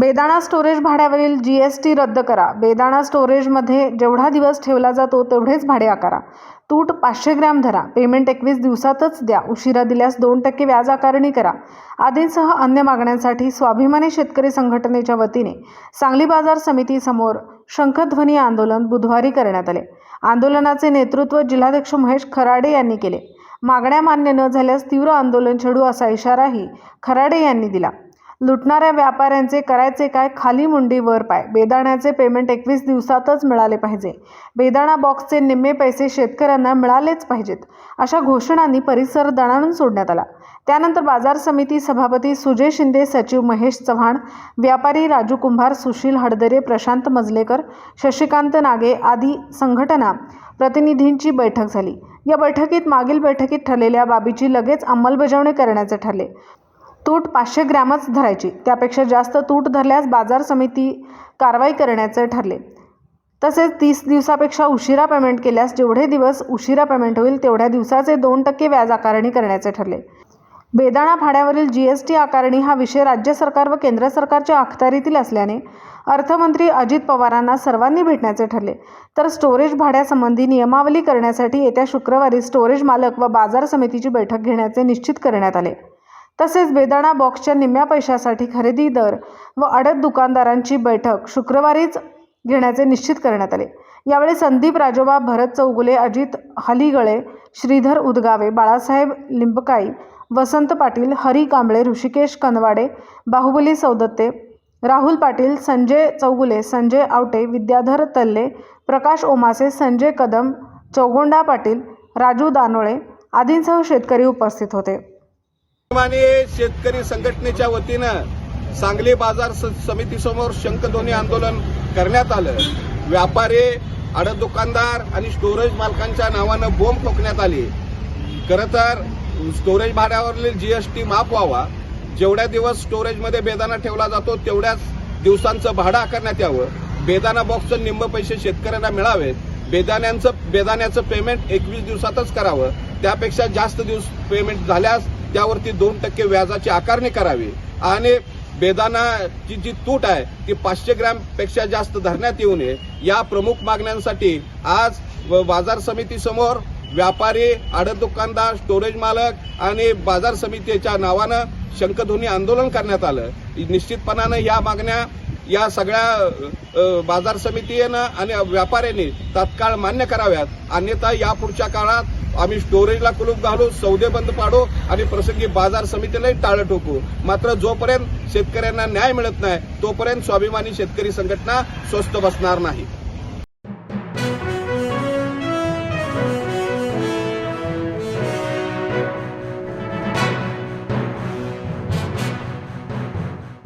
बेदाणा storage भाड्यावरील G S T रद्द करा. बेदाणा स्टोरेजमध्ये जेवढा दिवस ठेवला जातो तेवढेच भाडे आकारा. तूट पाचशे ग्रॅम धरा. पेमेंट एकवीस दिवसातच द्या. उशिरा दिल्यास दोन टक्के व्याज आकारणी करा. आदींसह अन्य मागण्यांसाठी स्वाभिमानी शेतकरी संघटनेच्या वतीने सांगली बाजार समितीसमोर शंखध्वनी आंदोलन बुधवारी करण्यात आले. आंदोलनाचे नेतृत्व जिल्हाध्यक्ष महेश खराडे यांनी केले. मागण्या मान्य न झाल्यास तीव्र आंदोलन छेडू असा इशाराही खराडे यांनी दिला. लुटणाऱ्या व्यापाऱ्यांचे करायचे काय खाली मुंडी वर पाय. बेदाण्याचे पेमेंट एकवीस दिवसातच मिळाले पाहिजे. बेदाणा बॉक्सचे निम्मे पैसे शेतकऱ्यांना मिळालेच पाहिजेत अशा घोषणांनी परिसर दणाणून सोडण्यात आला. त्यानंतर बाजार समिती सभापती सुजय शिंदे सचिव महेश चव्हाण व्यापारी राजू कुंभार सुशील हडदरे प्रशांत मजलेकर शशिकांत नागे आदी संघटना प्रतिनिधींची बैठक झाली. या बैठकीत मागील बैठकीत ठरलेल्या बाबीची लगेच अंमलबजावणी करण्याचे ठरले. तूट पाचशे ग्रॅमच धरायची. त्यापेक्षा जास्त तूट धरल्यास बाजार समिती कारवाई करण्याचे ठरले. तसेच तीस दिवसापेक्षा उशिरा पेमेंट केल्यास जेवढे दिवस उशिरा पेमेंट होईल तेवढ्या दिवसाचे दोन टक्के व्याज आकारणी करण्याचे ठरले. बेदाणा भाड्यावरील जी एस टी आकारणी हा विषय राज्य सरकार व केंद्र सरकारच्या अखत्यारीतील असल्याने अर्थमंत्री अजित पवारांना सर्वांनी भेटण्याचे ठरले. तर स्टोरेज भाड्यासंबंधी नियमावली करण्यासाठी येत्या शुक्रवारी स्टोरेज मालक व बाजार समितीची बैठक घेण्याचे निश्चित करण्यात आले. तसेच बेदाणा बॉक्सच्या निम्म्या पैशासाठी खरेदी दर व अडत दुकानदारांची बैठक शुक्रवारीच घेण्याचे निश्चित करण्यात आले. यावेळी संदीप राजोबा भरत चौगुले अजित हलिगळे श्रीधर उदगावे बाळासाहेब लिंबकाई वसंत पाटील हरी कांबळे ऋषिकेश कनवाडे बाहुबली सौदत्ते राहुल पाटील संजय चौगुले संजय आवटे विद्याधर तल्ले प्रकाश ओमासे संजय कदम चौगोंडा पाटील राजू दानोळे आदींसह शेतकरी उपस्थित होते. शेतकरी संघटनेच्या वतीनं सांगली बाजार स- समितीसमोर शंखध्वनी आंदोलन करण्यात आलं. व्यापारी अडदुकानदार दुकानदार आणि स्टोरेज मालकांच्या नावानं बोंब ठोकण्यात आली. खरं तर स्टोरेज भाड्यावरील जीएसटी माफ व्हावा. जेवढ्या दिवस स्टोरेजमध्ये बेदाना ठेवला जातो तेवढ्याच दिवसांचं भाडं आकारण्यात यावं. बेदाना बॉक्सचं निम्म पैसे शेतकऱ्यांना मिळावेत. बेदाण्यांचं बेदाण्याचं पेमेंट एकवीस दिवसातच करावं. त्यापेक्षा जास्त दिवस पेमेंट झाल्यास त्यावरती दोन टक्के व्याजाची आकारणी करावी. आणि बेदानाची जी तूट आहे ती पाचशे ग्रॅमपेक्षा जास्त धरण्यात येऊ नये. या प्रमुख मागण्यांसाठी आज व बाजार समितीसमोर व्यापारी आडत दुकानदार स्टोरेज मालक आणि बाजार समितीच्या नावानं शंखध्वनी आंदोलन करण्यात आलं. निश्चितपणानं या मागण्या या सगळ्या बाजार समितीनं आणि व्यापाऱ्यांनी तात्काळ मान्य कराव्यात. अन्यथा यापुढच्या काळात आम्ही स्टोरेजला कुलूप घालू सौदे बंद पाडू आणि प्रसंगी बाजार समितीलाही टाळं ठोकू. मात्र जोपर्यंत शेतकऱ्यांना न्याय मिळत नाही तोपर्यंत स्वाभिमानी शेतकरी संघटना स्वस्थ बसणार नाही.